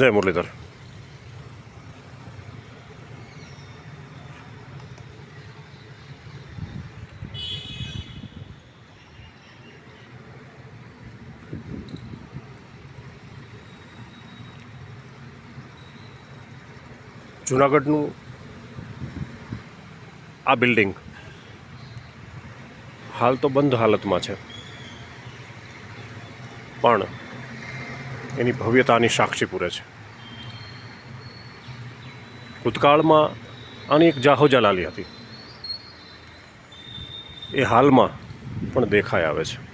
જય મુરલીધર જુનાગઢનું આ બિલ્ડિંગ હાલ તો બંધ હાલતમાં છે. પણ એની ભવ્યતાની સાક્ષી પૂરે છે. ભૂતકાળમાં આની એક જાહો જલાલી હતી. એ હાલમાં પણ દેખાઈ આવે છે.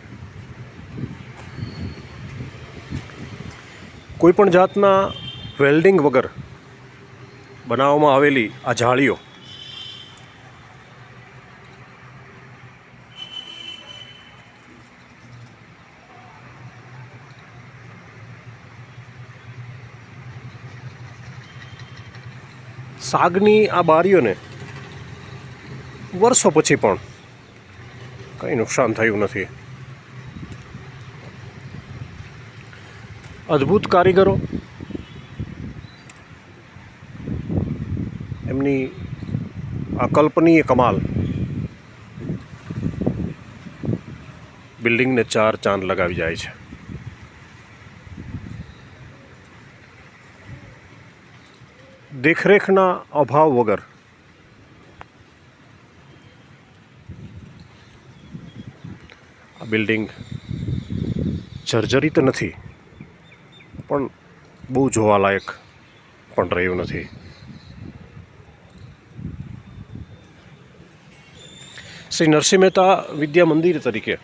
કોઈ પણ જાતના વેલ્ડિંગ વગર બનાવવામાં આવેલી આ જાળીઓ સાગની આ બારીઓને વર્ષો પછી પણ કંઈ નુકસાન થયું નથી. અદ્ભુત કારીગરો. એમની અકલ્પનીય કમાલ. બિલ્ડિંગને ચાર ચાંદ લગાવી જાય છે. દેખરેખના અભાવ વગર. આ બિલ્ડિંગ જર્જરિત નથી, પણ બહુ જોવાલાયક પણ રહ્યું નથી. શ્રી નરસિંહ મહેતા વિદ્યા મંદિર તરીકે,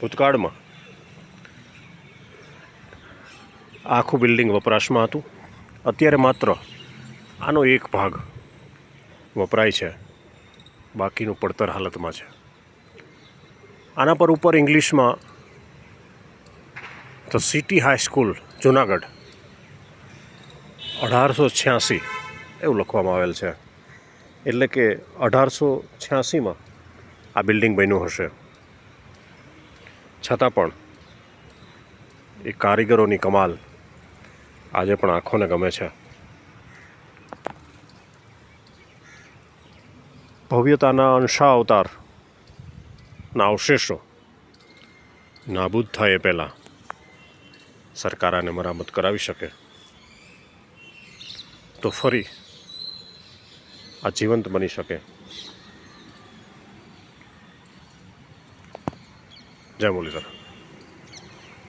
ભૂતકાળમાં. આખું બિલ્ડિંગ વપરાશમાં હતું. અત્યારે માત્ર આનો એક ભાગ વપરાય છે. બાકીનું પડતર હાલતમાં છે. આના પર ઉપર ઇંગ્લિશમાં ધ સિટી હાઈસ્કૂલ જુનાગઢ, અઢારસો છ્યાસી એવું લખવામાં આવેલ છે. એટલે કે અઢારસો છ્યાસીમાં આ બિલ્ડિંગ બન્યું હશે. છતાં પણ એ કારીગરોની કમાલ આજે પણ આંખોને ગમે છે. ભવ્યતાના અંશા અવતાર ના અવશેષો નાબૂદ થાય એ પહેલાં સરકાર આને મરામત કરાવી શકે. તો ફરી આ જીવંત બની શકે. જય મુરલીધર.